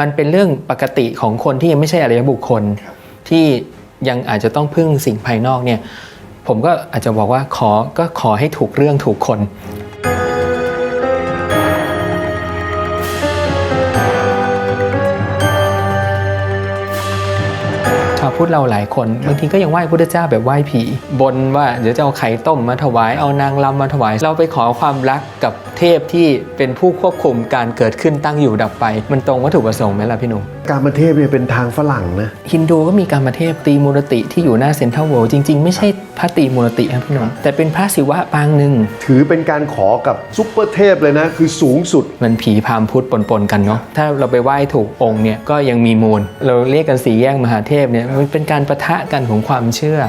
มันเป็นเรื่องปกติของคนที่ยังไม่ใช่อริยบุคคล ที่ยังอาจจะต้องพึ่งสิ่งภายนอกเนี่ย ผมก็อาจจะบอกว่าขอก็ขอให้ถูกเรื่องถูกคน พุทธเราหลายคนบางทีก็ยังไหว้พุทธเจ้าแบบไหว้ผี บนว่าเดี๋ยวจะเอาไข่ต้มมาถวายเอานางรำมาถวาย เราไปขอความรักกับเทพที่เป็นผู้ควบคุมการเกิดขึ้นตั้งอยู่ดับไป มันตรงวัตถุประสงค์ไหมล่ะพี่หนุ่ม การมาเทพเนี่ยเป็นทางฝรั่งนะฮินดูก็มีการมาเทพตีมูรติที่อยู่หน้าเซ็นทรัลเวิลด์จริง ๆ ไม่ใช่พระตีมูรติครับพี่หนุ่มแต่เป็นพระศิวะปางหนึ่งถือเป็นการขอกับซุปเปอร์เทพเลยนะ คือสูงสุด มันผีพราหมณ์พุทธปนๆกันเนาะถ้าเราไปไหว้ถูกองค์เนี่ยก็ยังมีมูล เราเรียกกันสีแยกมหาเทพเนี่ยมันเป็นการประทะกันของความเชื่อ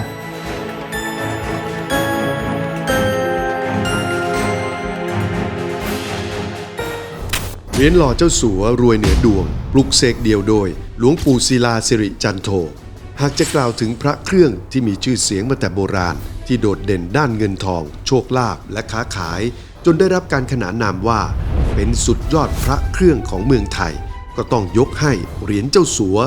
เหรียญหล่อเจ้าสัวรวยเหนือดวง ปลุกเสกเดียวโดย หลวงปู่ศิลาสิริจันโท หากจะกล่าวถึงพระเครื่องที่มีชื่อเสียงมาแต่โบราณ ที่โดดเด่นด้านเงินทอง โชคลาภและค้าขาย จนได้รับการขนานนามว่า เป็นสุดยอดพระเครื่องของเมืองไทย ก็ต้องยกให้เหรียญเจ้าสัว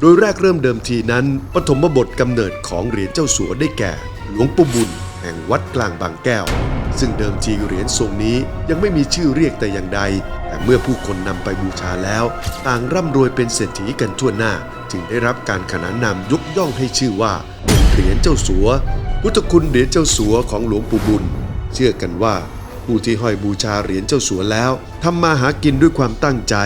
โดยแรกเริ่มเดิมทีนั้นปฐมบทกำเนิดของเหรียญเจ้าสัวได้แก่ หลวงปู่บุญ แห่งวัดกลางบางแก้ว ซึ่งเดิมทีเหรียญทรงนี้ยังไม่มีชื่อเรียกแต่อย่างใด แต่เมื่อผู้คนนำไปบูชาแล้ว ต่างร่ำรวยเป็นเศรษฐีกันทั่วหน้า จึงได้รับการขนานนามยกย่องให้ชื่อว่าเหรียญเจ้าสัว พุทธคุณเหรียญเจ้าสัวของหลวงปู่บุญ เชื่อกันว่า ผู้ที่ห้อยบูชาเหรียญเจ้าสัวแล้วทำมาหากินด้วยความตั้งใจ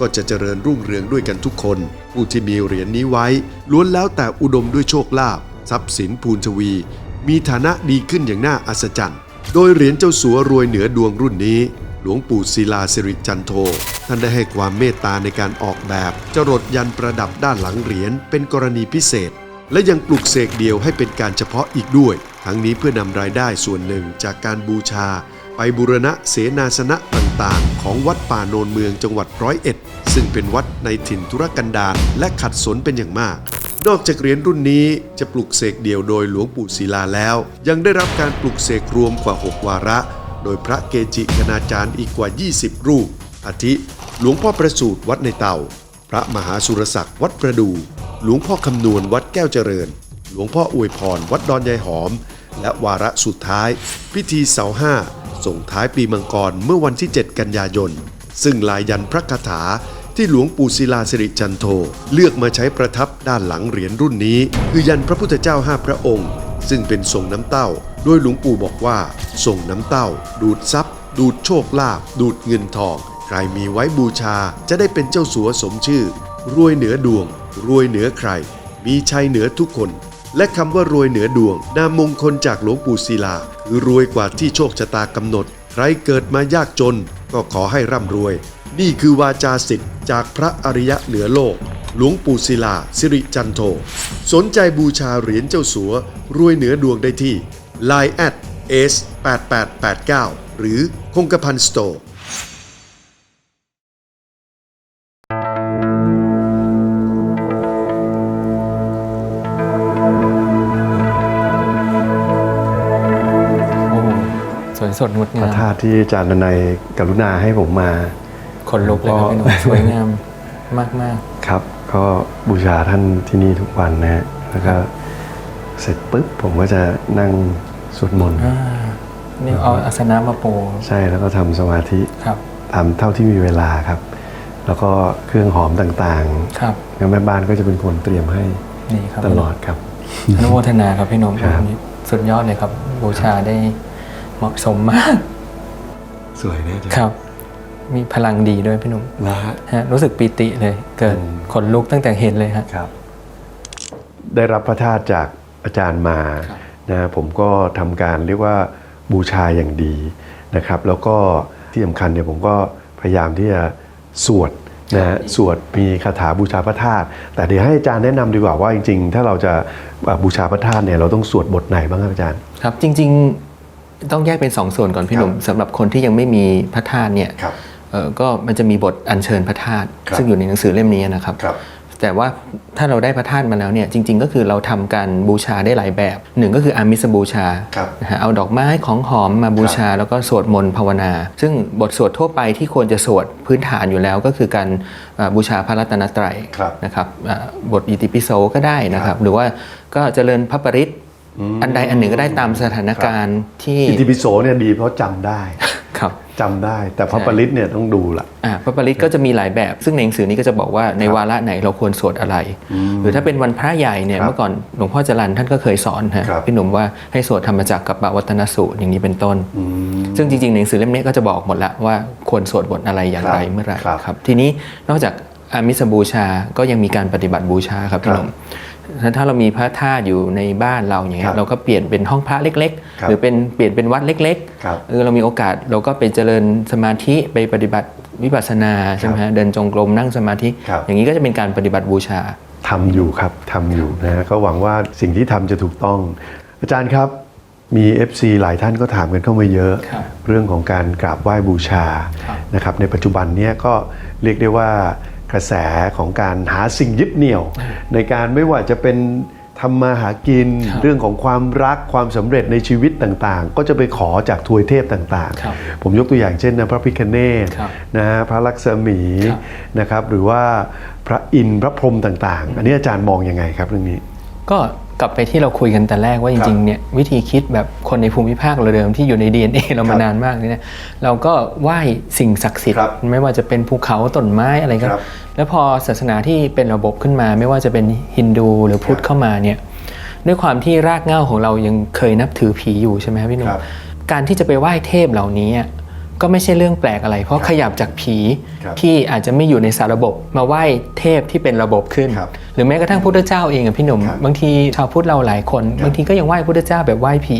ก็จะเจริญรุ่งเรืองด้วยกันทุกคน ผู้ที่มีเหรียญนี้ไว้ ล้วนแล้วแต่อุดมด้วยโชคลาภทรัพย์สินพูนทวี มีฐานะดีขึ้นอย่างน่าอัศจรรย์ โดยเหรียญเจ้าสัวรวยเหนือดวงรุ่นนี้ หลวงปู่ศิลาสิริจันโท ท่านได้ให้ความเมตตาในการออกแบบ จรดยันประดับด้านหลังเหรียญเป็นกรณีพิเศษ และยังปลุกเสกเดียวให้เป็นการเฉพาะอีกด้วย ทั้งนี้เพื่อนำรายได้ส่วนหนึ่งจากการบูชา ไปบูรณะเสนาสนะต่างๆ ของวัดป่าโนนเมืองจังหวัดร้อยเอ็ดซึ่งเป็นวัดในถิ่นธุรกันดารและขัดสนเป็นอย่างมาก นอกจากเหรียญรุ่นนี้จะปลุกเสกเดี่ยวโดยหลวงปู่ศิลาแล้ว ยังได้รับการปลุกเสกรวมกว่า 6 วาระ โดยพระเกจิคณาจารย์อีกกว่า 20 รูป อาทิ หลวงพ่อประสูตรวัดในเต่า พระมหาสุรศักดิ์วัดประดู หลวงพ่อคำนวณวัดแก้วเจริญ หลวงพ่ออวยพรวัดดอนยายหอม และวาระสุดท้าย พิธีเสาห้าส่งท้ายปีมังกรเมื่อวันที่ 7 กันยายน ซึ่งลายยันพระคาถา ที่หลวงปู่ศิลาสิริจันโทเลือกมาใช้ประทับด้านหลังเหรียญรุ่นนี้ คือยันพระพุทธเจ้าห้าพระองค์ ซึ่งเป็นทรงน้ำเต้า โดยหลวงปู่บอกว่าทรงน้ำเต้า ดูดทรัพย์ ดูดโชคลาภดูดเงินทอง ใครมีไว้บูชาจะได้เป็นเจ้าสัวสมชื่อ รวยเหนือดวง รวยเหนือใคร มีชัยเหนือทุกคน และคำว่ารวยเหนือดวง นามมงคลจากหลวงปู่ศิลา คือรวยกว่าที่โชคชะตากำหนด ใครเกิดมายากจน ก็ขอให้ร่ำรวย นี่คือวาจาสิทธิ์จากพระอริยะเหนือโลก หลวงปู่ศิลาสิริจันโท สนใจบูชาเหรียญเจ้าสัว รวยเหนือดวงได้ที่ Line at s 8889 หรือคงกระพันสโตร์โอ้สวยสดงดพงาระมธาตุที่อาจารย์ดนัยกรุณาให้ผมมา คนลุกเลยครับพี่หนุ่มสวยงามมากครับ ก็บูชาท่านที่นี่ทุกวันนะฮะแล้วก็เสร็จปุ๊บผมก็จะนั่งสวดมนต์ๆอ่านี่เอาอาสนะมาโปรใช่แล้วก็ทำสมาธิครับตามเท่าที่มีเวลาครับ แล้วก็เครื่องหอมต่างครับๆแล้วแม่บ้านก็จะเป็นคนเตรียมให้นี่ครับตลอดครับอนุโมทนาครับพี่หนุ่มครับนี่สุดยอดเลยครับ บูชาได้เหมาะสมมาก สวยนะอาจารย์ครับ มีพลังดีด้วยพี่หนุ่มนะฮะฮะรู้สึกปีติเลย เกิดอืมขนลุกตั้งแต่เห็นเลยฮะครับ ได้รับพระธาตุจากอาจารย์มาครับนะผมก็ทำการเรียกว่าบูชาอย่างดีนะครับ แล้วก็ที่สำคัญเนี่ยผมก็พยายามที่จะสวดนะฮะสวดมีคาถาบูชาพระธาตุแต่เดี๋ยวให้อาจารย์แนะนำดีกว่าว่าจริงๆ ถ้าเราจะบูชาพระธาตุเนี่ยเราต้องสวดบทไหนบ้างครับอาจารย์ครับ จริง ๆ ต้องแยกเป็นสองส่วนก่อนพี่หนุ่มสำหรับคนที่ยังไม่มีพระธาตุเนี่ยครับเอ่อ ก็มันจะมีบทอัญเชิญพระธาตุครับซึ่งอยู่ในหนังสือเล่มนี้นะครับครับแต่ว่าถ้าเราได้พระธาตุมาแล้วเนี่ยจริง ๆ ก็คือเราทำการบูชาได้หลายแบบหนึ่งก็คืออามิสบูชาครับนะฮะเอาดอกไม้ของหอมมาบูชา แล้วก็สวดมนต์ภาวนา ซึ่งบทสวดทั่วไปที่ควรจะสวดพื้นฐานอยู่แล้วก็คือการอ่าบูชาพระรัตนตรัยครับนะครับอ่าบทอิติปิโสก็ได้นะคครัรับบหรือว่าก็เจริญพระปริตอันใดอันหนึ่งก็ได้ตามสถานการณ์ที่อิติปิโสเนี่ยดีเพราะจำได้ครับ จำได้ แต่พระใช่ปริตเนี่ยต้องดูละอ่าพระปริตก็จะมีหลายแบบ ซึ่งในหนังสือนี้ก็จะบอกว่าในวาระไหนเราควรสวดอะไร หรือถ้าเป็นวันพระใหญ่เนี่ยครับเมื่อก่อนหลวงพ่อจรันท่านก็เคยสอนฮะครับพี่หนุ่มว่าให้สวดธรรมจักรกับปวัตนสูตรอย่างนี้เป็นต้น ซึ่งจริงๆในหนังสือเล่มนี้ก็จะบอกหมดละว่าควรสวดบทอะไรอย่างไรครับเมื่อไหร่ครับครับ ทีนี้นอกจากอามิสบูชาก็ยังมีการปฏิบัติบูชาครับพี่หนุ่ม ถ้าเรามีพระธาตุอยู่ในบ้านเราอย่างเงี้ครัยบเราก็เปลี่ยนเป็นห้องพระเล็กครับๆหรือเป็นเปลี่ยนเป็นวัดเล็กครับๆเออเรามีโอกาสเราก็ไปเจริญสมาธิไปปฏิบัติวิปัสสนาใช่ไหมฮะเดินจงกรมนั่งสมาธิครับอย่างนี้ก็จะเป็นการปฏิบัติบูชาทำอยู่ครับทำอยู่นะฮะก็หวังว่าสิ่งที่ทำจะถูกต้อง อาจารย์ครับมี FC หลายท่านก็ถามกันเข้ามาเยอะครับเรื่องของการกราบไหว้บูชาครับนะครับในปัจจุบันเนี้ยก็เรียกได้ว่า กระแสของการหาสิ่งยึดเหนี่ยว ในการไม่ว่าจะเป็นทำมาหากินครับเรื่องของความรักความสำเร็จในชีวิตต่างๆ ก็จะไปขอจากทวยเทพต่างครับๆผมยกตัวอย่างเช่นนะพระพิคเนตครับนะฮะพระลักษมีครับนะครับหรือว่าพระอินทร์พระพรหมต่างๆ อันนี้อาจารย์มองยังไงครับเรื่องนี้ ก็ กลับไปที่เราคุยกันแต่แรกว่าจริงๆเนี่ยวิธีคิดแบบคนในภูมิภาคเราเดิมที่อยู่ใน DNA เรามาครับนานมากเนี่ยเราก็ไหว้สิ่งศักดิ์สิทธิ์ครับไม่ว่าจะเป็นภูเขาต้นไม้อะไรก็ครับแล้วพอศาสนาที่เป็นระบบขึ้นมา ไม่ว่าจะเป็นฮินดูหรือพุทธครับเข้ามาเนี่ยด้วยความที่รากเหง้าของเรายังเคยนับถือผีอยู่ใช่ไหมครับพี่หนุ่มครับการที่จะไปไหว้เทพเหล่านี้อะ ก็ไม่ใช่เรื่องแปลกอะไร เพราะขยับจากผีครับที่อาจจะไม่อยู่ในสารระบบมาไหว้เทพที่เป็นระบบขึ้นครับหรือแม้กระทั่งพุทธเจ้าเองอะพี่หนุ่มครับบางทีชาวพุทธเราหลายคนครับบางทีก็ยังไหว้พุทธเจ้าแบบไหว้ผี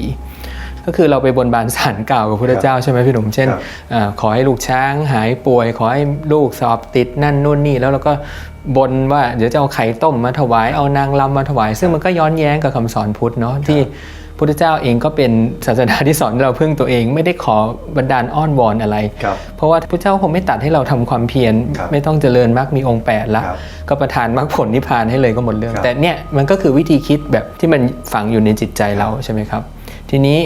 ก็คือเราไปบนบานสารกล่าวกับพุทธเจ้าใช่ไหมพี่หนุ่มเช่นครับอาขอให้ลูกช้างหายป่วย ขอให้ลูกสอบติดนั่นนู่นนี่ แล้วเราก็บนว่าเดี๋ยวจะเอาไข่ต้มมาถวายเอานางรำมาถวาย ซึ่งมันก็ย้อนแย้งกับคำสอนพุทธเนาะที่ พุทธเจ้าเองก็เป็นศาสนาที่สอนให้เราพึ่งตัวเองไม่ได้ขอบันดาลอ้อนวอนอะไรครับเพราะว่าพระเจ้าคงไม่ตัดให้เราทำความเพียรครับไม่ต้องเจริญมรรคมีองค์แปดละครับก็ประทานมรรคผลนิพพานให้เลยก็หมดเรื่องครับแต่เนี่ยมันก็คือวิธีคิดแบบที่มันฝังอยู่ในจิตใจเราใช่ไหมครับ ทีนี้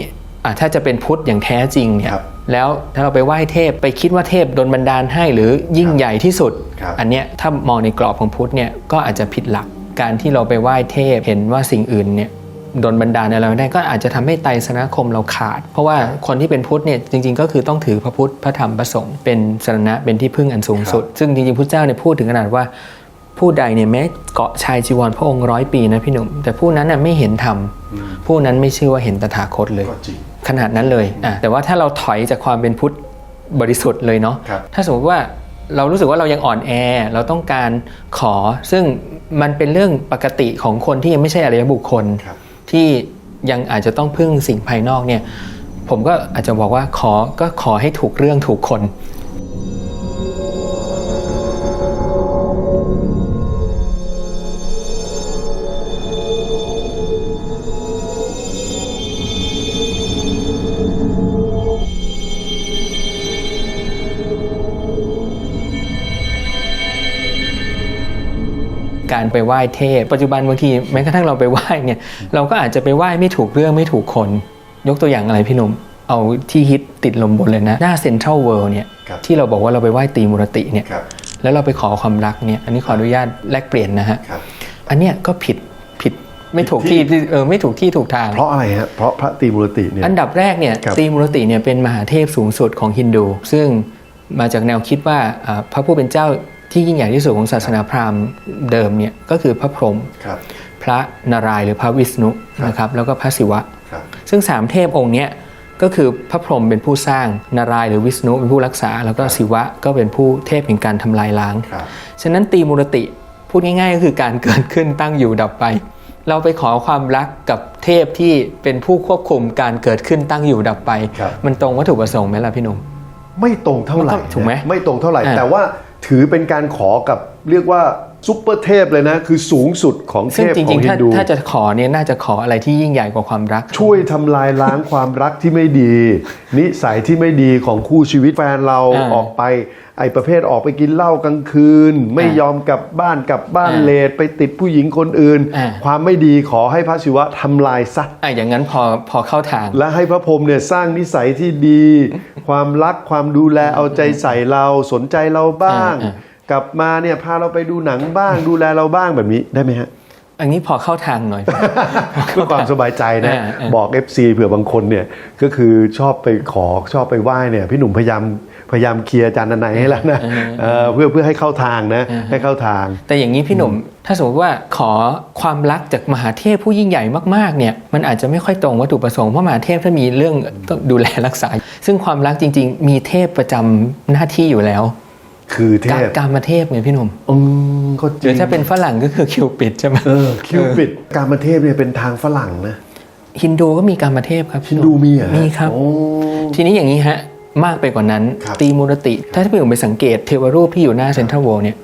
อะถ้าจะเป็นพุทธอย่างแท้จริงเนี่ยครับแล้วถ้าเราไปไหว้เทพไปคิดว่าเทพโดนบันดาลให้หรือยิ่งใหญ่ที่สุดครับอันเนี้ยถ้ามองในกรอบของพุทธเนี่ยก็อาจจะผิดหลักการที่เราไปไหว้เทพเห็นว่าสิ่งอื่นเนี่ยโดนบันดาลอะไรไม่ได้ก็อาจจะทำให้ไตรสนาคมเราขาด เพราะว่าคนที่เป็นพุทธเนี่ยจริง ๆ ก็คือต้องถือพระพุทธพระธรรมพระสงฆ์เป็นสรณะเป็นที่พึ่งอันสูงสุด ซึ่งจริงๆพุทธเจ้าเนี่ยพูดถึงขนาดว่าผู้ใดเนี่ยแม้เกาะชายจีวรพระองค์ร้อยปีนะพี่หนุ่ม แต่ผู้นั้นน่ะไม่เห็นธรรมผู้นั้นไม่ชื่อว่าเห็นตถาคตเลยก็จริงขนาดนั้นเลยอะแต่ว่าถ้าเราถอยจากความเป็นพุทธบริสุทธิ์เลยเนาะครับถ้าสมมติว่าเรารู้สึกว่าเรายังอ่อนแอ เราต้องการขอ ซึ่งมันเป็นเรื่องปกติของคนที่ยังไม่ใช่อริยบุคคลครับ ที่ยังอาจจะต้องพึ่งสิ่งภายนอกเนี่ยผมก็อาจจะบอกว่าขอก็ขอให้ถูกเรื่องถูกคน การไปไหว้เทพ ปัจจุบันบางทีแม้กระทั่งเราไปไหว้เนี่ยเราก็อาจจะไปไหว้ไม่ถูกเรื่องไม่ถูกคน ยกตัวอย่างอะไรพี่หนุ่มเอาที่ฮิตติดลมบนเลยนะ หน้าเซ็นทรัลเวิลด์เนี่ยครับที่เราบอกว่าเราไปไหว้ตีมุรติเนี่ยครับแล้วเราไปขอความรักเนี่ยอันนี้ขออนุญาตแลกเปลี่ยนนะฮะครับอันเนี้ยก็ผิดผิดไม่ถูกผิที่ดที่เออไม่ถูกที่ถูกทาง เพราะอะไรฮะเพราะพระตรีมุรติเนี่ยอันดับแรกเนี่ยครับตรีมุรติเนี่ยเป็นมหาเทพสูงสุดของฮินดู ซึ่งมาจากแนวคิดว่าอ่าพระผู้เป็นเจ้า ที่ยิ่งใหญ่ที่สุดของศาสนาพราหมณ์เดิมเนี่ยก็คือพระพรหมครับพระนารายณ์หรือพระวิษณุนะครับแล้วก็พระศิวะครับซึ่งสามเทพองค์เนี้ยก็คือพระพรหมเป็นผู้สร้างนารายณ์หรือวิษณุเป็นผู้รักษา แล้วก็ศิวะก็เป็นผู้เทพแห่งการทำลายล้างครับฉะนั้นตรีมุรติพูดง่ายๆ ก็คือการเกิดขึ้นตั้งอยู่ดับไป เราไปขอความรักกับเทพที่เป็นผู้ควบคุมการเกิดขึ้นตั้งอยู่ดับไปครับมันตรงวัตถุประสงค์ไหมล่ะพี่หนุ่มไม่ตรงเท่าไหร่มันก็ถูกไหมนะไม่ตรงเท่าไหร่อ่าแต่ว่า ถือเป็นการขอกับเรียกว่าซุปเปอร์เทพเลยนะ คือสูงสุดของเทซึ่งพจขอริงงๆฮิถ้านดูถ้าจะขอเนี่ยน่าจะขออะไรที่ยิ่งใหญ่กว่าความรัก ช่วยทำลายล้างความรักที่ไม่ดี นิสัยที่ไม่ดีของคู่ชีวิตแฟนเราอ่าออกไป ไอ้ประเภทออกไปกินเหล้ากลางคืน ไม่ยอมกลับบ้านกลับบ้านอ่าเลทไปติดผู้หญิงคนอื่นอ่าความไม่ดีขอให้พระศิวะทำลายซะอะอย่างนั้นพอพอเข้าทาง และให้พระพรหมเนี่ยสร้างนิสัยที่ดี ความรักความดูแลเอาใจใส่เราสนใจเราบ้างอ่ากลับมาเนี่ยพาเราไปดูหนังบ้างดูแลเราบ้างแบบนี้ได้ไหมฮะ อันนี้พอเข้าทางหน่อย เพื่อความสบายใจนะอ่าอ่าบอก FC เผื่อบางคนเนี่ยก็คือชอบไปขอชอบไปไหว้เนี่ยพี่หนุ่มพยายามพยายามเคลียร์อาจารย์นันไนให้แล้วนะเออเพื่อเพื่อให้เข้าทางนะให้เข้าทาง แต่อย่างนี้พี่หนุ่ม ถ้าสมมติว่าขอความรักจากมหาเทพผู้ยิ่งใหญ่มากๆเนี่ยมันอาจจะไม่ค่อยตรงวัตถุประสงค์เพราะมหาเทพถ้ามีเรื่องต้องดูแลรักษา ซึ่งความรักจริง ๆ มีเทพประจำหน้าที่อยู่แล้ว คือเทการพการมาเทพไงพี่หนุ่มอืมก็จหรืริองถ้าเป็นฝรั่งก็คือคิวปิดใช่ไหมเออคิวปิดการมาเทพเนี่ยเป็นทางฝรั่งนะฮินดูก็มีการมาเทพครับพี่หนุ่ดูมีเหรอฮะมีครับโอ้ทีนี้อย่างนี้ฮะมากไปกว่านั้นครับตีมูรติ ถ้าพี่หนุ่มไปสังเกตเทวรูปที่อยู่หน้าเซ็นทรัลเวิลด์เนี่ย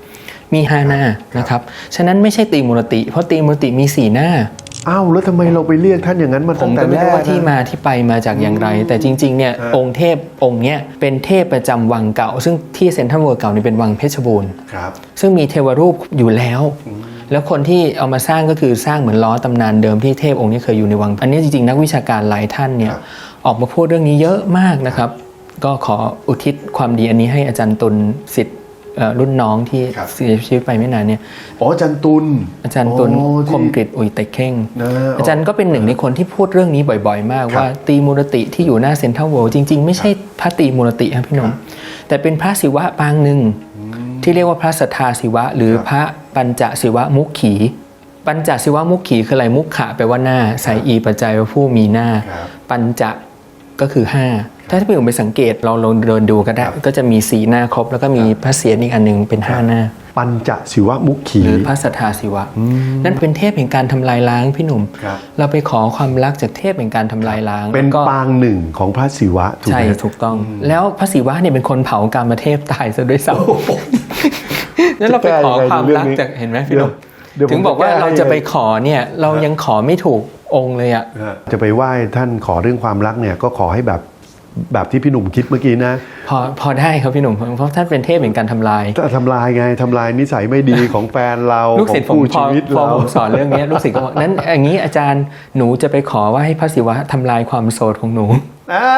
มีห้าหน้านะครับ ฉะนั้นไม่ใช่ตีมูรติ เพราะตีมูรติมีสี่หน้า อ้าวแล้วทำไมเราไปเรียกท่านอย่างนั้นมาผตั้มงแต่ก็ไม่แรรู้กว่าที่นะ มาที่ไปมาจากอย่างไร แต่จริงๆเนี่ยฮะองค์เทพองค์เนี้ยเป็นเทพประจำวังเก่า ซึ่งที่เซ็นทรัลเวิลด์เก่านี่เป็นวังเพชรบูรณ์ ครับ ซึ่งมีเทวรูปอยู่แล้ว แล้วคนที่เอามาสร้างก็คือสร้างเหมือนล้อตำนานเดิมที่เทพองค์นี้เคยอยู่ในวัง อันนี้จริงๆ นักวิชาการหลายท่านเนี่ยครับ ออกมาพูดเรื่องนี้เยอะมากนะครับ ก็ขออุทิศความดีอันนี้ให้อาจารย์ตุลสิทธิ์เอ่อ รุ่นน้องที่ครับ เสียชีวิตไปไม่นานเนี่ย อ๋ออาจารย์ตุลอาจารย์ตุลโอ้ที่คมกริตอุยเตเข่งนะ อาจารย์ก็เป็นหนึ่งในคนที่พูดเรื่องนี้บ่อยๆ มากครับว่าตีมูรติที่อยู่หน้าเซ็นทรัลเวิลด์จริง ๆ ไม่ใช่พระตีมูรติครับพี่หนมแต่เป็นพระศิวะปางหนึ่ง ที่เรียกว่าพระสัทธาศิวะ หรือครับพระปัญจศิวะมุขขี ปัญจศิวะมุขขีคืออะไรมุขขะแปลว่าหน้าใส่อีปัจจัยว่าผู้มีหน้า ครับปัญจะก็คือ5 ถ้าพี่หนุ่มไปสังเกตเราลองเดินดูก็ได้ครับก็จะมีสีหน้าครบ แล้วก็มีพระเศียรอีกอันหนึ่งเป็นห้าหน้า ปัญจศิวมุขขีหรือพระสัทธาศิวะ นั่นเป็นเทพแห่งการทำลายล้างพี่หนุ่มครับเราไปขอความรักจากเทพแห่งการทำลายล้าง เป็นแล้วก็ปางหนึ่งของพระศิวะถูกใช่ไหมถูกต้อง แล้วพระศิวะเนี่ยเป็นคนเผากามเทพตายซะด้วยซ้ำแล้วเราไปขอความรักจากเห็นไหมพี่หนุ่มเดี๋ยวผมถึงบอกว่าจะแก้ให้เราจะไปขอเนี่ยเรายังขอไม่ถูกองค์เลยอะจะไปไหว้ท่านขอเรื่องความรักเนี่ยก็ขอให้แบบ แบบที่พี่หนุ่มคิดเมื่อกี้นะ พอพอได้ครับพี่หนุ่มเพราะท่านเป็นเทพแห่งการทำลายจะทำลายไงทำลายนิสัยไม่ดีของแฟนเราลูกขอศิษงย์ผมคู่พอชีวิตพอเราผมสอนเรื่องเนี้ยลูกศิษย์ก็บอกนั้นอย่างนี้อาจารย์หนูจะไปขอว่าให้พระศิวะทำลายความโสดของหนูอ่า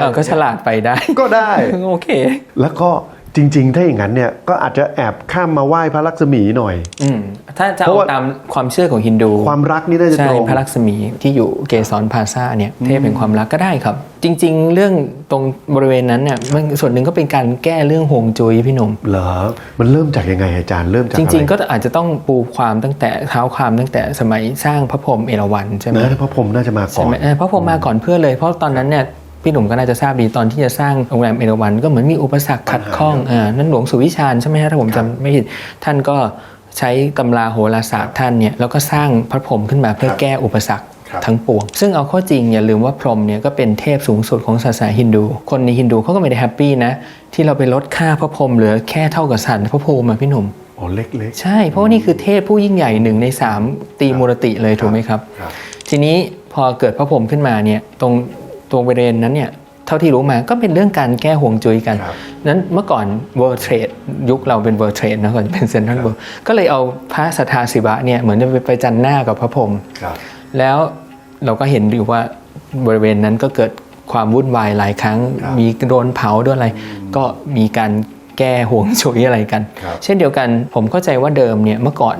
เออก็ฉลาดไปได้ ก็ได้โอเค แล้วก็ จริง ๆ ถ้าอย่างนั้นเนี่ยก็อาจจะแอบข้ามมาไหว้พระลักษมีหน่อย อืมถ้าจะเพเอาราะว่า ตามความเชื่อของฮินดูความรักนี่น่าจะใช่ตรง พระลักษมีที่อยู่เกสรพลาซ่าเนี่ยเทพแห่งความรักก็ได้ครับ จริง ๆ เรื่องตรงบริเวณนั้นเนี่ยมันส่วนหนึ่งก็เป็นการแก้เรื่องห่วงจุ้ยพี่หนุ่ม เหรอ มันเริ่มจากยังไงอาจารย์เริ่มจากจอะไรริง ๆ ก็อาจจะต้องปูความตั้งแต่เท้าความตั้งแต่สมัยสร้างพระพรหมเอราวัณใช่ไหม นะพระพรหมน่าจะมาก่ใช่อนไหมเออพระพรหมมาก่อนเพื่อนเลย เพราะตอนนั้นเนี่ย พี่หนุ่มก็น่าจะทราบดีตอนที่จะสร้างโรงแรมเอราวัณก็เหมือนมีอุปสรรคขัดข้องอ่านั่นหลวงสุวิชาญใช่ไหมฮะถ้าผมจำไม่ผิดท่านก็ใช้ตำราโหราศาสตร์ท่านเนี่ยแล้วก็สร้างพระพรหมขึ้นมาเพื่อครับแก้อุปสรรคครับทั้งปวง ซึ่งเอาข้อจริงอย่าลืมว่าพรหมเนี่ยก็เป็นเทพสูงสุดของศาสนาฮินดู คนในฮินดูเขาก็ไม่ได้แฮปปี้นะ ที่เราไปลดค่าพระพรหมเหลือแค่เท่ากับสันพระภูมิอะพี่หนุ่มอ๋อเล็กใช่ เพราะว่านี่คือเทพผู้ยิ่งใหญ่หนึ่งในสามตีมูรติเลยถูกไหมครับครับทีนี้พอเกิดพระพรหมขึ้นมาเนี่ยตรง ตรงบริเวณนั้นเนี่ยเท่าที่รู้มาก็เป็นเรื่องการแก้ห่วงจุ้ยกันครับนั้นเมื่อก่อน World Trade ยุคเราเป็น World Trade นะก่อนเป็นเซ็นทรัลเวิลด์ก็เลยเอาพระสัทธาศิวะเนี่ยเหมือนจะไปประจันหน้ากับพระพรหมๆครับแล้วเราก็เห็นอยู่ว่าบริเวณนั้นก็เกิดความวุ่นวายหลายครั้งครับมีโดนเผาด้วยอะไร ก็มีการแก้ห่วงจุ้ยอะไรกันครับเช่นเดียวกันผมเข้าใจว่าเดิมเนี่ยเมื่อก่อน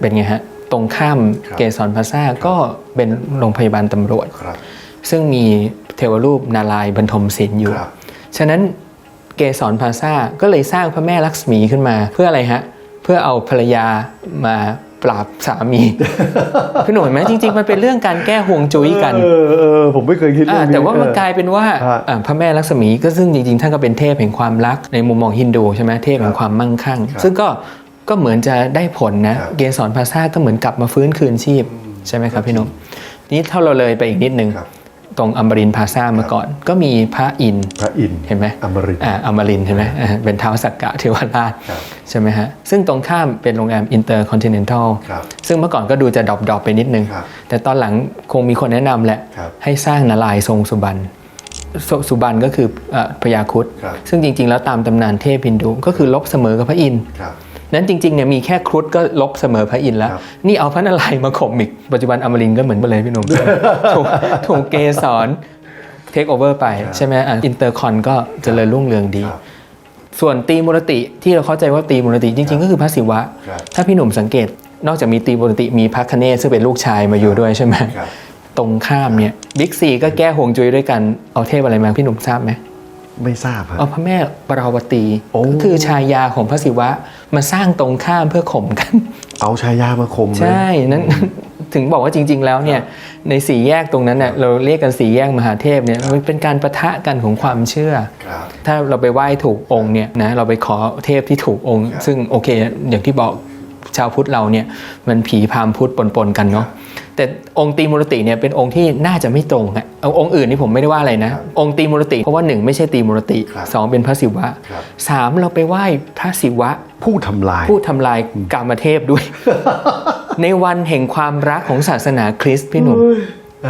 เป็นไงฮะตรงข้ามครับเกสรพลาซ่าก็เป็นโรงพยาบาลตำรวจครับ ซึ่งมีเทวรูปนารายณ์บรรทมศิลป์อยู่ครับฉะนั้นเกสรพลาซ่าก็เลยสร้างพระแม่ลักษมีขึ้นมาเพื่ออะไรฮะ เพื่อเอาภรรยามาปราบสามีพี่หนุ่มเห็นไหมจริง ๆ มันเป็นเรื่องการแก้ห่วงจุ้ยกันเออเออผมไม่เคยคิดเรื่อ่าองนี้แต่ว่ามันเออกลายเป็นว่าฮะอ่าพระแม่ลักษมีก็ซึ่งจริง ๆ ท่านก็เป็นเทพแห่งความรักในมุมมองฮินดูใช่ไหมเทพแห่งความมั่งคั่งครับซึ่งก็ก็เหมือนจะได้ผลนะครับเกสรพลาซ่าก็เหมือนกลับมาฟื้นคืนชีพใช่ไหมครับพี่หนุ่มนี่ถ้าเราเลยไปอีกนิดนึงครับ ตรงอมรินทร์พลาซ่าเมื่อก่อน ก็มีพระอินทร์พระอินทร์เห็นไหมอมรินทร์อ่าอมรินทร์เห็นไหมอ่าเป็นเท้าสักกะเทวราชครับใช่ไหมฮะซึ่งตรงข้ามเป็นโรงแรมอินเตอร์คอนติเนนทัลครับซึ่งเมื่อก่อนก็ดูจะดรอปๆไปนิดนึงครับแต่ตอนหลังคงมีคนแนะนำแหละครับให้สร้างนารายณ์ทรงสุบรรณสสุบันก็คือเอ่อพญาครุดครับซึ่งจริงๆ แล้วตามตำนานเทพฮินดูก็คือลบเสมอกับพระอินทร์ครับ นั้นจริงๆเนี่ยมีแค่ครุฑก็ลบเสมอพระอินทร์แล้วครับนี่เอาพระนารายณ์มาข่มอีก ปัจจุบันอมรินทร์ก็เหมือนกันเลยพี่หนุ่ม ถูกถูกเกสรเทคโอเวอร์ไปใช่ไหมอะอินเตอร์คอนก็เจริญรุ่งเรืองดี ครับส่วนตีมูลติที่เราเข้าใจว่าตีมูลติจริง ๆ ก็คือพระศิวะ ครับถ้าพี่หนุ่มสังเกต นอกจากมีตีมูลติมีพระคเนศซึ่งเป็นลูกชายมาอยู่ด้วยใช่ไหมครับ ตรงข้ามเนี่ยบิ๊กซีก็แก้ห่วงจุ้ยด้วยกันเอาเทพอะไรมาพี่หนุ่มทราบไหม ไม่ทราบฮะเอาพระแม่ปราวตีโอ้ ก็คือชายาของพระศิวะมาสร้างตรงข้ามเพื่อข่มกัน เอาชายามาคมเลย ใช่นั้น ถึงบอกว่าจริง ๆ แล้วเนี่ยในสี่แยกตรงนั้นเน่ยเราเรียกกันสี่แยกมหาเทพเนี่ยมันเป็นการประทะกันของความเชื่อ ครับ ถ้าเราไปไหว้ถูกองค์เนี่ยนะเราไปขอเทพที่ถูกองค์ครับซึ่งโอเคอย่างที่บอกชาวพุทธเราเนี่ยมันผีพราหมณ์พุทธปนๆกันเนาะ แต่องค์ตีมูลติเนี่ยเป็นองค์ที่น่าจะไม่ตรงอะเอาองค์อื่นนี่ผมไม่ได้ว่าอะไรนะ องค์ตีมูลติเพราะว่าหนึ่งไม่ใช่ตีมูลติครับสองเป็นพระศิวะครับสามเราไปไหว้พระศิวะ ผู้ทำลาย ผู้ทำลายกามเทพด้วย ในวันแห่งความรักของศาสนาคริสต์พี่หนุ่ม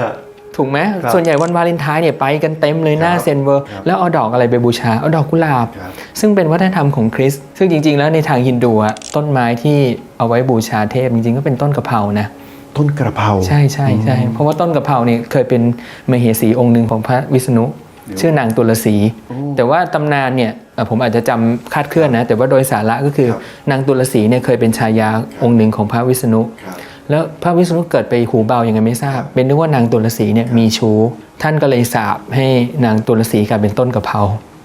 ฮะถูกไหมครับส่วนใหญ่วันวาเลนไทน์เนี่ยไปกันเต็มเลยหน้าครับเซนเวอร์ครับแล้วเอาดอกอะไรไปบูชา เอาดอกกุหลาบครับซึ่งเป็นวัฒนธรรมของคริสต์ซึ่งจริง ๆ แล้วในทางฮินดูอะต้นไม้ที่เอาไว้บูชาเทพจริงๆก็เป็นต้นกะเพรานะ ต้นกระเพราใช่ใช่ใช่เพราะว่าต้นกะเพราเนี่ยเคยเป็นมเหสีองค์หนึ่งของพระวิษณุชื่อนางตุลสี แต่ว่าตำนานเนี่ยเอ่อผมอาจจะจำคลาดเคลื่อนนะ แต่ว่าโดยสาระก็คือครับนางตุลสีเนี่ยเคยเป็นชายาองค์หนึ่งของพระวิษณุครับแล้วพระวิษณุเกิดไปหูเบายังไงไม่ทราบ เป็นนึกว่านางตุลสีเนี่ยมีชู้ ท่านก็เลยสาบให้นางตุลสีกลายเป็นต้นกะเพรา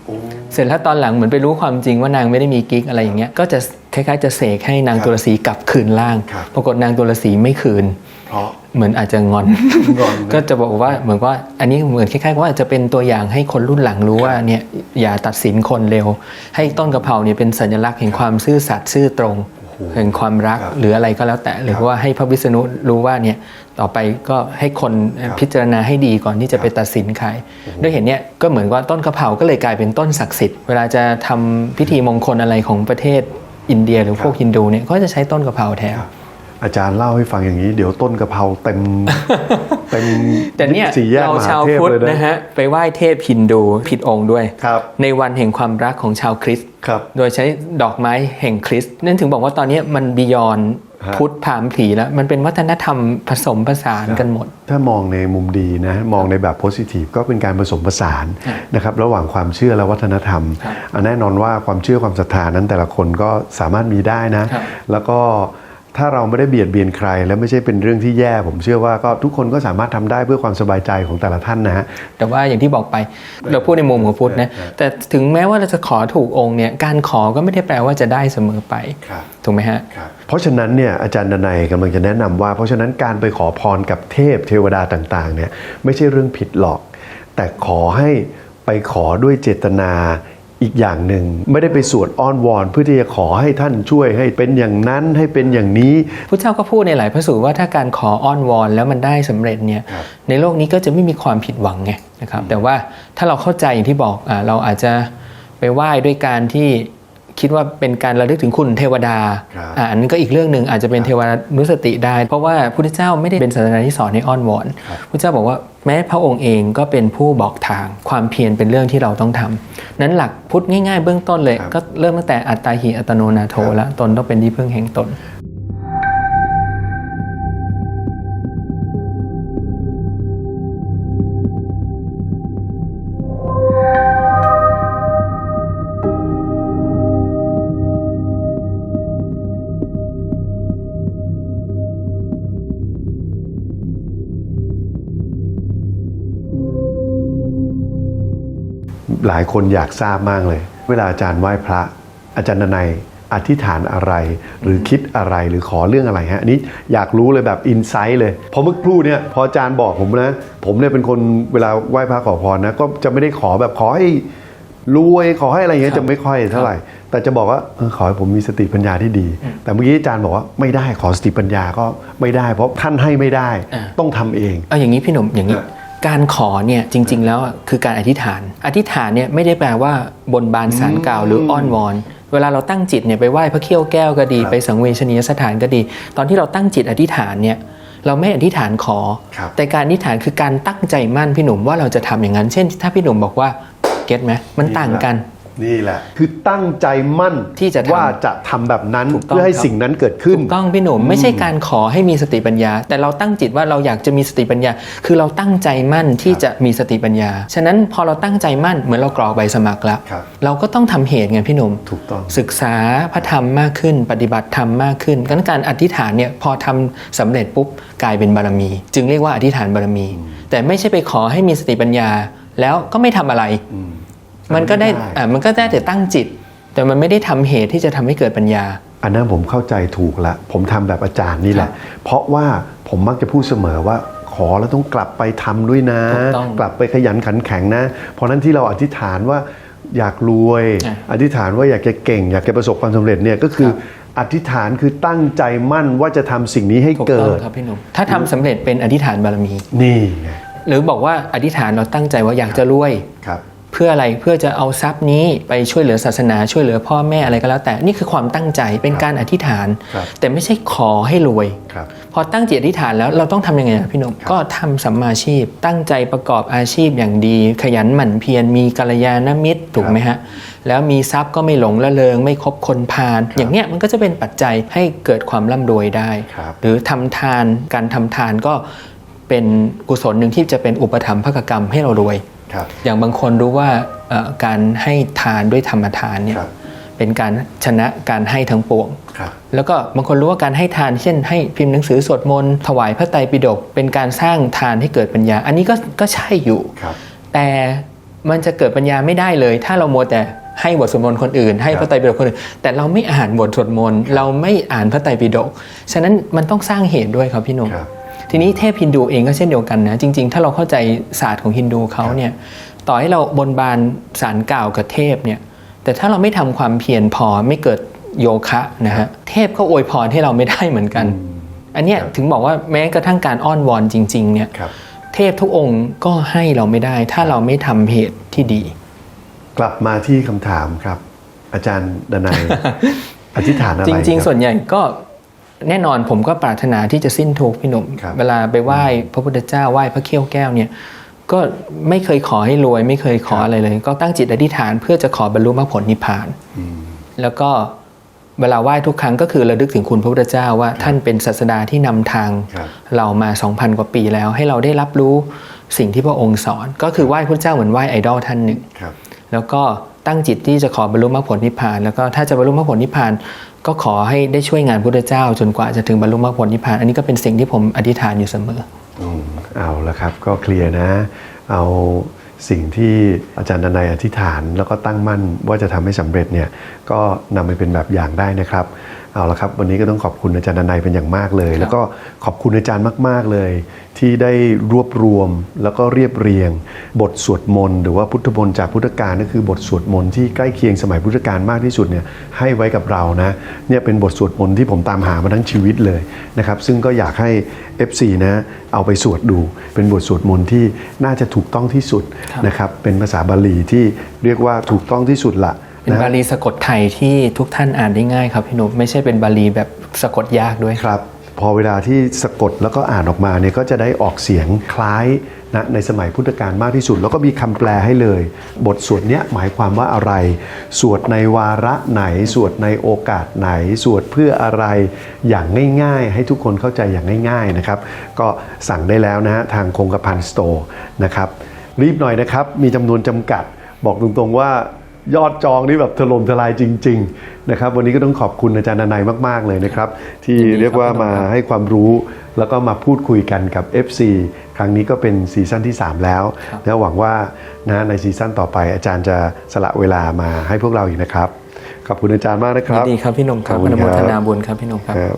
โอ้เสร็จแล้วตอนหลังเหมือนไปรู้ความจริงว่านางไม่ได้มีกิ๊กอะไรอย่างเงี้ยก็จะ คล้าย ๆ จะเสกให้นางครับตุลสีกลับคืนร่าง ครับ ปรากฏนางตุลสีไม่คืน เพราะเหมือนอาจจะงอน งอนนะก็จะบอกว่าเหมือนว่าอันนี้เหมือนคล้ายๆว่าจะเป็นตัวอย่างให้คนรุ่นหลังรู้ว่าเนี่ยอย่าตัดสินคนเร็ว ให้ต้นกะเพราเนี่ยเป็นสัญลักษณ์แห่งความซื่อสัตย์ซื่อตรงแห่งความรักครับหรืออะไรก็แล้วแต่หรือว่าให้พระวิษณุรู้ว่าเนี่ยต่อไปก็ให้คนครับพิจารณาให้ดีก่อนที่จะไปตัดสินใครด้วยเห็นเนี่ยก็เหมือนว่าต้นกะเพราก็เลยกลายเป็นต้นศักดิ์สิทธิ์เวลาจะทำพิธีมงคลอะไรของประเทศ อินเดียหรือพวกฮินดูเนี่ยก็จะใช้ต้นกะเพราแทนอาจารย์เล่าให้ฟังอย่างนี้ เดี๋ยวต้นกระเพราเต็มเต็มแต่เนี่ยสี่แยกเรามหาชาวเทพพุทธเลยนะฮะไปไหว้เทพฮินดูผิดองค์ด้วยครับในวันแห่งความรักของชาวคริสต์ครับโดยใช้ดอกไม้แห่งคริสต์นั่นถึงบอกว่าตอนนี้มันบียอนฮะ พุทธพราหมณ์ผีแล้วมันเป็นวัฒนธรรมผสมผสานกันหมด ถ้ามองในมุมดีนะมองในแบบโพสิทีฟก็เป็นการผสมผสานนะครับระหว่างความเชื่อและวัฒนธรรมครับอะแน่นอนว่าความเชื่อความศรัทธานั้นแต่ละคนก็สามารถมีได้นะครับแล้วก็ ถ้าเราไม่ได้เบียดเบียนใคร และไม่ใช่เป็นเรื่องที่แย่ผมเชื่อว่าก็ทุกคนก็สามารถทำได้เพื่อความสบายใจของแต่ละท่านนะฮะแต่ว่าอย่างที่บอกไปเราพูดในมุมของพุทธนะครับแต่ถึงแม้ว่าเราจะขอถูกองค์เนี่ยการขอก็ไม่ได้แปลว่าจะได้เสมอไปครับถูกไหมฮะเพราะฉะนั้นเนี่ยอาจารย์ดนัยกำลังจะแนะนำว่า เพราะฉะนั้นการไปขอพรกับเทพเทวดาต่างๆเนี่ยไม่ใช่เรื่องผิดหรอก แต่ขอให้ไปขอด้วยเจตนา อีกอย่างหนึ่งไม่ได้ไปสวดอ้อนวอน เพื่อที่จะขอให้ท่านช่วยให้เป็นอย่างนั้นให้เป็นอย่างนี้พุทธเจ้าก็พูดในหลายพระสูตรว่าถ้าการขออ้อนวอนแล้วมันได้สำเร็จเนี่ยครับในโลกนี้ก็จะไม่มีความผิดหวังไงนะครับแต่ว่าถ้าเราเข้าใจอย่างที่บอกอาเราอาจจะไปไหว้ด้วยการที่ คิดว่าเป็นการระลึกถึงคุณเทวดาครับอ่าอันนั้นก็อีกเรื่องหนึ่งอาจจะเป็นเทวานุสติได้ เพราะว่าพุทธเจ้าไม่ได้เป็นศาสนาที่สอนให้อ้อนวอนพุทธเจ้าบอกว่าแม้พระองค์เองก็เป็นผู้บอกทางความเพียรเป็นเรื่องที่เราต้องทำนั้นหลักพุทธง่าย ๆ เบื้องต้นเลยครับก็เริ่มตั้งแต่อัตตาหิอัตโนนาโถแล้วตนต้องเป็นที่พึ่งแห่งตน หลายคนอยากทราบมากเลย เวลาอาจารย์ไหว้พระ อาจารย์ดนัยอธิษฐานอะไร หรือคิดอะไรหรือขอเรื่องอะไรฮะอันนี้อยากรู้เลยแบบอินไซต์เลยเพอเมื่อครู่เนี่ยพออาจารย์บอกผมนะผมเนี่ยเป็นคนเวลาไหว้พระขอพรนะก็จะไม่ได้ขอแบบขอให้รวยขอให้อะไรอย่างเงี้ยครับจะไม่ค่อยเท่าไหร่ แต่จะบอกว่าเออขอให้ผมมีสติปัญญาที่ดี แต่เมื่อกี้อาจารย์บอกว่าไม่ได้ขอสติปัญญาก็ไม่ได้ เพราะท่านให้ไม่ได้อ่าต้องทำเองเอาอย่างนี้พี่หนุ่มอย่างนี้ครับ การขอเนี่ยจริง ๆ แล้วอะคือการอธิษฐาน อธิษฐานเนี่ยไม่ได้แปลว่าบนบานสารกล่าวหรืออ้อนวอน เวลาเราตั้งจิตเนี่ยไปไหว้พระเขี้ยวแก้วก็ดีครับไปสังเวชนียสถานก็ดี ตอนที่เราตั้งจิตอธิษฐานเนี่ยเราไม่อธิษฐานขอครับแต่การอธิษฐานคือการตั้งใจมั่นพี่หนุ่มว่าเราจะทำอย่างนั้น เช่น ถ้าพี่หนุ่มบอกว่าเก็ตไหมมันต่างกัน นี่แหละ คือตั้งใจมั่นที่จะทำว่าจะทำแบบนั้นถูกต้องเพื่อให้ครับ สิ่งนั้นเกิดขึ้น ถูกต้องพี่หนุ่มไม่ใช่การขอให้มีสติปัญญา แต่เราตั้งจิตว่าเราอยากจะมีสติปัญญา คือเราตั้งใจมั่นที่จะมีสติปัญญา ฉะนั้นพอเราตั้งใจมั่นเหมือนเรากรอกใบสมัครแล้วครับ เราก็ต้องทำเหตุไงพี่หนุ่ม ถูกต้อง ศึกษาพระธรรมมากขึ้น ปฏิบัติธรรมมากขึ้นงั้นการอธิษฐานเนี่ยพอทำสำเร็จปุ๊บกลายเป็นบารมี จึงเรียกว่าอธิษฐานบารมี แต่ไม่ใช่ไปขอให้มีสติปัญญา แล้วก็ไม่ทำอะไร อืม มันก็ได้ไม่ได้อ่ามันก็ได้แต่ตั้งจิต แต่มันไม่ได้ทำเหตุที่จะทำให้เกิดปัญญา อันนั้นผมเข้าใจถูกละผมทำแบบอาจารย์นี่แหละครับเพราะว่าผมมักจะพูดเสมอว่าขอแล้วต้องกลับไปทำด้วยนะถูกต้องกลับไปขยันขันแข็งนะ เพราะนั้นที่เราอธิษฐานว่าอยากรวยอะอธิษฐานว่าอยากจะเก่ง อยากจะประสบความสำเร็จเนี่ยก็คือครับอธิษฐานคือตั้งใจมั่นว่าจะทำสิ่งนี้ให้ถูกเกิต้องดครับพี่หนุ่มถ้าทำสำเร็จเป็นอธิษฐานบารมีนี่ไงหรือบอกว่าอธิษฐานเราตั้งใจว่าอยากจะรวยครับ เพื่ออะไรเพื่อจะเอาทรัพย์นี้ไปช่วยเหลือศาสนา ช่วยเหลือพ่อแม่อะไรก็แล้วแต่นี่คือความตั้งใจเป็นการอธิษฐาน ครับแต่ไม่ใช่ขอให้รวย ครับ พอตั้งจิตอธิษฐานแล้วเราต้องทำยังไงอะพี่หนุ่มก็ทำสัมมาชีพ ตั้งใจประกอบอาชีพอย่างดี ขยันหมั่นเพียรมีกัลยาณมิตรถูกไหมฮะแล้วมีทรัพย์ก็ไม่หลงละเลงไม่คบคนพาลอย่างเนี้ยมันก็จะเป็นปัจจัยให้เกิดความร่ำรวยได้ ครับ หรือทำทานการทำทานก็เป็นกุศลหนึ่งที่จะเป็นอุปถัมภกกรรมให้เรารวยครับ อย่างบางคนรู้ว่าเอ่อการให้ทานด้วยธรรมทานเนี่ยครับเป็นการชนะการให้ทั้งปวงครับแล้วก็บางคนรู้ว่าการให้ทานเช่น ให้พิมพ์หนังสือสวดมนต์ถวายพระไตรปิฎกเป็นการสร้างทานให้เกิดปัญญา อันนี้ก็ก็ใช่อยู่ครับแต่มันจะเกิดปัญญาไม่ได้เลย ถ้าเรามัวแต่ให้บทสวดมนต์คนอื่น ให้พระไตรปิฎกคนอื่น แต่เราไม่อ่านบทสวดมนต์เราไม่อ่านพระไตรปิฎกฉะนั้นมันต้องสร้างเหตุด้วยครับพี่หนุ่มครับ ทีนี้เทพฮินดูเองก็เช่นเดียวกันนะ จริง ๆ ถ้าเราเข้าใจศาสตร์ของฮินดูเขาเนี่ยต่อให้เราบนบานสารกล่าวกับเทพเนี่ยแต่ถ้าเราไม่ทำความเพียรพอไม่เกิดโยคะนะฮะเทพก็อวยพรให้เราไม่ได้เหมือนกัน อันเนี้ยถึงบอกว่าแม้กระทั่งการอ้อนวอนจริง ๆ เนี่ยครับเทพทุกองค์ก็ให้เราไม่ได้ ถ้าเราไม่ทำเหตุที่ดี กลับมาที่คำถามครับ อาจารย์ดนัยอธิษฐานอะไรจริงคบๆส่วนใหญ่ก็ แน่นอนผมก็ปรารถนาที่จะสิ้นทุกข์พี่หนุ่มครับเวลาไปไหว้พระพุทธเจ้าไหว้พระเขี้ยวแก้วเนี่ยก็ไม่เคยขอให้รวย ไม่เคยขออะไรเลย ก็ตั้งจิตอธิษฐานเพื่อจะขอบรรลุมรรคผลนิพพานอืมแล้วก็เวลาไหว้ทุกครั้งก็คือระลึกถึงคุณพระพุทธเจ้าว่าท่านเป็นศาสดาที่นำทางครับเรามา 2,000 กว่าปีแล้ว ให้เราได้รับรู้สิ่งที่พระองค์สอน ก็คือไหว้พระเจ้าเหมือนไหว้ไอดอลท่านหนึ่งครับ แล้วก็ตั้งจิตที่จะขอบรรลุมรรคผลนิพพาน แล้วก็ถ้าจะบรรลุมรรคผลนิพพาน ก็ขอให้ได้ช่วยงานพุทธเจ้า จนกว่าจะถึงบรรลุมรรคผลนิพพาน อันนี้ก็เป็นสิ่งที่ผมอธิษฐานอยู่เสมออืมเอาละครับก็เคลียร์นะ เอาสิ่งที่อาจารย์ดนัยอธิษฐาน แล้วก็ตั้งมั่นว่าจะทำให้สำเร็จเนี่ยก็นำไปเป็นแบบอย่างได้นะครับเอาละครับ วันนี้ก็ต้องขอบคุณอาจารย์ดนัยเป็นอย่างมากเลย แล้วก็ขอบคุณอาจารย์มาก ๆเลย ที่ได้รวบรวมแล้วก็เรียบเรียง บทสวดมนต์หรือว่าพุทธมนต์จากพุทธกาลก็คือบทสวดมนต์ที่ใกล้เคียงสมัยพุทธกาลมากที่สุดเนี่ยให้ไว้กับเรานะเนี่ยเป็นบทสวดมนต์ที่ผมตามหามาทั้งชีวิตเลยนะครับซึ่งก็อยากให้ FC นะเอาไปสวดดู เป็นบทสวดมนต์ที่น่าจะถูกต้องที่สุดครับนะครับเป็นภาษาบาลีที่เรียกว่าถูกต้องที่สุดละเป็นนะบาลีสะกดไทยที่ทุกท่านอ่านได้ง่ายครับพี่หนุ่มไม่ใช่เป็นบาลีแบบสะกดยากด้วยครับ พอเวลาที่สะกดแล้วก็อ่านออกมาเนี่ยก็จะได้ออกเสียงคล้ายนะในสมัยพุทธกาลมากที่สุด แล้วก็มีคำแปลให้เลย บทสวดเนี้ยหมายความว่าอะไร สวดในวาระไหน สวดในโอกาสไหน สวดเพื่ออะไรอย่างง่ายๆ ให้ทุกคนเข้าใจอย่างง่าย ๆนะครับ ก็สั่งได้แล้วนะฮะทางคงกระพันสโตร์นะครับรีบหน่อยนะครับมีจำนวนจำกัดบอกตรงๆว่า ยอดจองนี่แบบถล่มทลายจริง ๆ นะครับ วันนี้ก็ต้องขอบคุณอาจารย์นายมาก ๆ เลยนะครับ ที่ยินดีครับเรียกว่ามาให้ความรู้แล้วก็มาพูดคุยกันกับ FC ครั้งนี้ก็เป็นซีซั่นที่ 3 แล้วแล้วหวังว่านะในซีซั่นต่อไป อาจารย์จะสละเวลามาให้พวกเราอีกนะครับขอบคุณอาจารย์มากนะคยิรับนดีครับพี่หนุ่มครับขอบอคุณนุโมครับทนาบุญครับพี่หนุ่มครับครับ